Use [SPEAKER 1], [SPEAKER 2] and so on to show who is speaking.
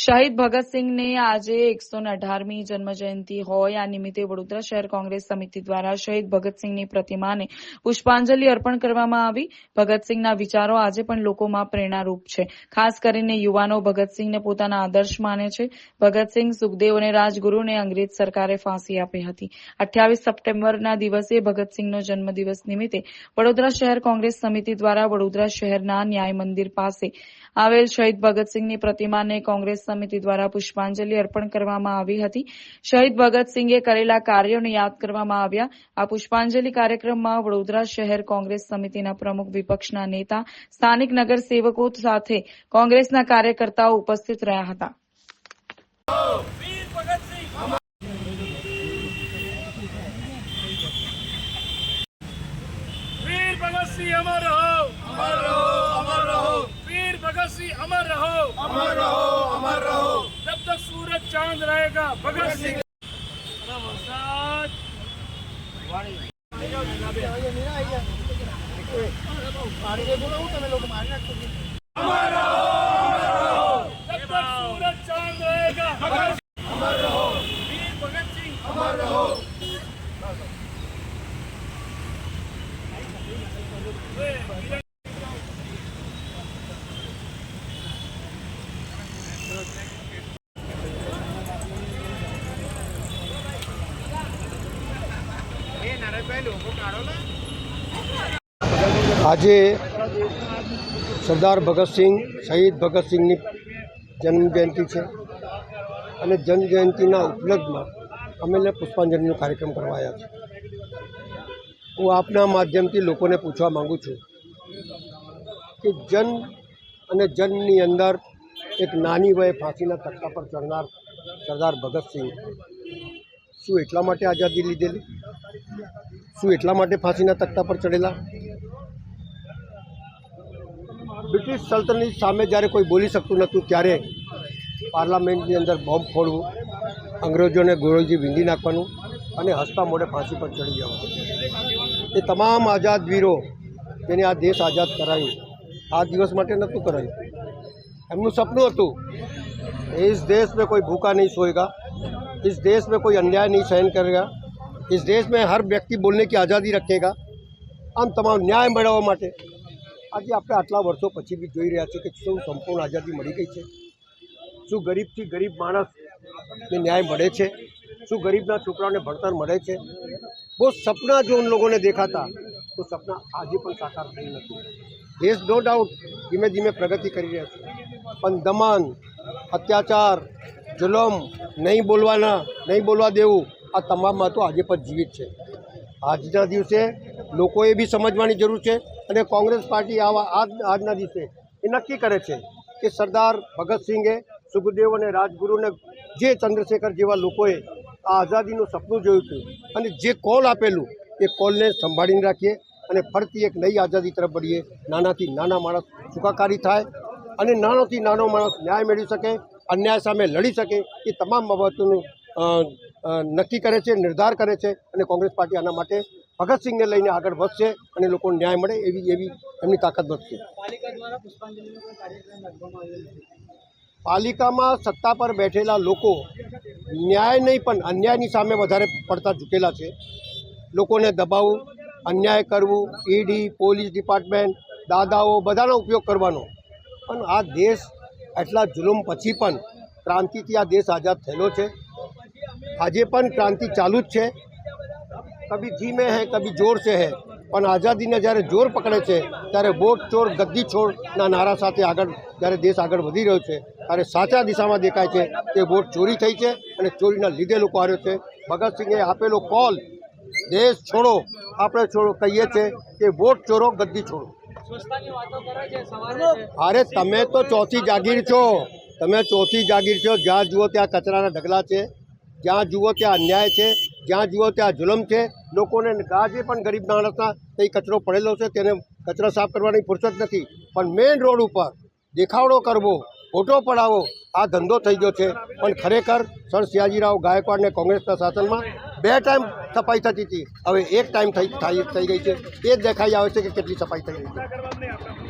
[SPEAKER 1] શહીદ ભગતસિંહને આજે એકસો અઢારમી જન્મજયંતિ હોય આ નિમિત્તે વડોદરા શહેર કોંગ્રેસ સમિતિ દ્વારા શહીદ ભગતસિંહની પ્રતિમાને પુષ્પાંજલિ અર્પણ કરવામાં આવી. ભગતસિંહના વિચારો આજે પણ લોકોમાં પ્રેરણારૂપ છે. ખાસ કરીને યુવાનો ભગતસિંહને પોતાના આદર્શ માને છે. ભગતસિંહ સુખદેવ અને રાજગુરુને અંગ્રેજ સરકારે ફાંસી આપી હતી. અઠ્યાવીસ સપ્ટેમ્બરના દિવસે ભગતસિંહનો જન્મદિવસ નિમિત્તે વડોદરા શહેર કોંગ્રેસ સમિતિ દ્વારા વડોદરા શહેરના ન્યાય મંદિર પાસે આવેલ શહીદ ભગતસિંહની પ્રતિમાને કોંગ્રેસ સમિતિ દ્વારા પુષ્પાંજલિ અર્પણ કરવામાં આવી હતી. શહીદ ભગતસિંહે કરેલા કાર્યોને યાદ કરવામાં આવ્યા. આ પુષ્પાંજલિ કાર્યક્રમમાં વડોદરા શહેર કોંગ્રેસ સમિતિના પ્રમુખ વિપક્ષના નેતા સ્થાનિક નગર સેવકો સાથે કોંગ્રેસના કાર્યકર્તાઓ ઉપસ્થિત રહ્યા હતા.
[SPEAKER 2] અમર રહો. અમર રહો વીર ભગતસિંહ અમર રહો. અમર રહો सूरज चांद रहेगा भगत सिंह जब तक सूरज चांद रहेगा भगत
[SPEAKER 3] આજે સરદાર ભગતસિંહ શહીદ ભગતસિંહની જન્મજયંતિ છે અને જન્મજયંતિના ઉપલબ્ધમાં અમે પુષ્પાંજલિનો કાર્યક્રમ કરવાયા છે હું આપના માધ્યમથી લોકોને પૂછવા માગું છું કે જન્મ અને જન્મની અંદર એક નાની વયે ફાંસીના તખ્તા પર ચડનાર સરદાર ભગતસિંહ શું એટલા માટે આઝાદી લીધેલી? શું એટલા માટે ફાંસીના તખ્તા પર ચડેલા બ્રિટિશ સલ્તનની સામે જ્યારે કોઈ બોલી શકતું નહોતું ત્યારે પાર્લામેન્ટની અંદર બોમ્બ ફોડવું અંગ્રેજોને ગોળોજી વીંધી નાખવાનું અને હસતા મોઢે ફાંસી પર ચડી જવાનું એ તમામ આઝાદ વીરો જેને આ દેશ આઝાદ કરાયું આ દિવસ માટે નહોતું કરાયું એમનું સપનું હતું इस देश में कोई भूखा नहीं सोएगा इस देश में कोई अन्याय नहीं सहन करेगा इस देश में हर व्यक्ति बोलने की आज़ादी रखेगा આમ તમામ ન્યાય મેળવવા માટે આજે આપણે આટલા વર્ષો પછી બી જોઈ રહ્યા છીએ કે શું સંપૂર્ણ આઝાદી મળી ગઈ છે શું ગરીબથી ગરીબ માણસને ન્યાય મળે છે શું ગરીબના છોકરાઓને ભણતર મળે છે બહુ સપના જો ઉન લોકોને દેખાતા તો સપના આજે પણ સાકાર થઈ નથી દેશ નો ડાઉટ ધીમે ધીમે પ્રગતિ કરી રહ્યા છે પણ દમન અત્યાચાર જુલમ નહીં બોલવાના નહીં બોલવા દેવું આ તમામમાં તો આજે પણ જીવિત છે. આજના દિવસે લોકોએ બી સમજવાની જરૂર છે અને કોંગ્રેસ પાર્ટી આવા આજના દિવસે એ નક્કી કરે છે કે સરદાર ભગતસિંહે સુખદેવ અને રાજગુરુને જે ચંદ્રશેખર જેવા લોકોએ આ આઝાદીનું સપનું જોયું હતું અને જે કોલ આપેલું એ કોલને સંભાળીને રાખીએ અને ફરતી એક નવી આઝાદી તરફ વળીએ. નાનાથી નાના માણસ સુખાકારી થાય અને નાનોથી નાનો માણસ ન્યાય મેળવી શકે, અન્યાય સામે લડી શકે એ તમામ બાબતોનું નક્કી કરે છે નિર્ધાર કરે છે અને કોંગ્રેસ પાર્ટી આના માટે ભગતસિંહને લઈને આગળ વધશે અને લોકોને ન્યાય મળે એવી એવી એમની તાકાત વધશે. પાલિકામાં સત્તા પર બેઠેલા લોકો ન્યાય નહીં પણ અન્યાયની સામે વધારે પડતા ઝૂકેલા છે. લોકોને દબાવવું અન્યાય કરવું ઈડી પોલીસ ડિપાર્ટમેન્ટ દાદાઓ બધાનો ઉપયોગ કરવાનો. પણ આ દેશ એટલા જુલુમ પછી પણ ક્રાંતિથી આ દેશ આઝાદ થયેલો છે. આજે પણ ક્રાંતિ ચાલુ જ છે. કભી ધીમે હૈ કભી જોર સે હૈ. પણ આઝાદીને જ્યારે જોર પકડે છે ત્યારે વોટ ચોર ગદ્દી છોડના નારા સાથે આગળ જ્યારે દેશ આગળ વધી રહ્યો છે ત્યારે સાચા દિશામાં દેખાય છે કે વોટ ચોરી થઈ છે અને ચોરીના લીધે લોકો હાર્યો છે. ભગતસિંહે આપેલો કોલ દેશ છોડો. આપણે છોડો કહીએ છીએ કે વોટ ચોરો ગદ્દી છોડો. અરે તમે તો ચોથી જાગીર છો. તમે ચોથી જાગીર છો. જ્યાં જુઓ ત્યાં કચરાના ઢગલા છે. જ્યાં જુઓ ત્યાં અન્યાય છે, જ્યાં જુઓ ત્યાં જુલમ છે, લોકોને આજે પણ ગરીબ માણસના તે કચરો પડેલો છે, તેને કચરો સાફ કરવાની ફુરસત નથી. પણ મેઇન રોડ ઉપર દેખાવડો કરવો, ફોટો પડાવો, આ ધંધો થઈ ગયો છે. પણ ખરેખર સર સિયાજીરાવ ગાયકવાડને કોંગ્રેસના શાસનમાં બે ટાઈમ સફાઈ થતી હતી. હવે એક ટાઈમ થઈ થઈ ગઈ છે. એ જ દેખાઈ આવે છે કે કેટલી સફાઈ થઈ ગઈ છે.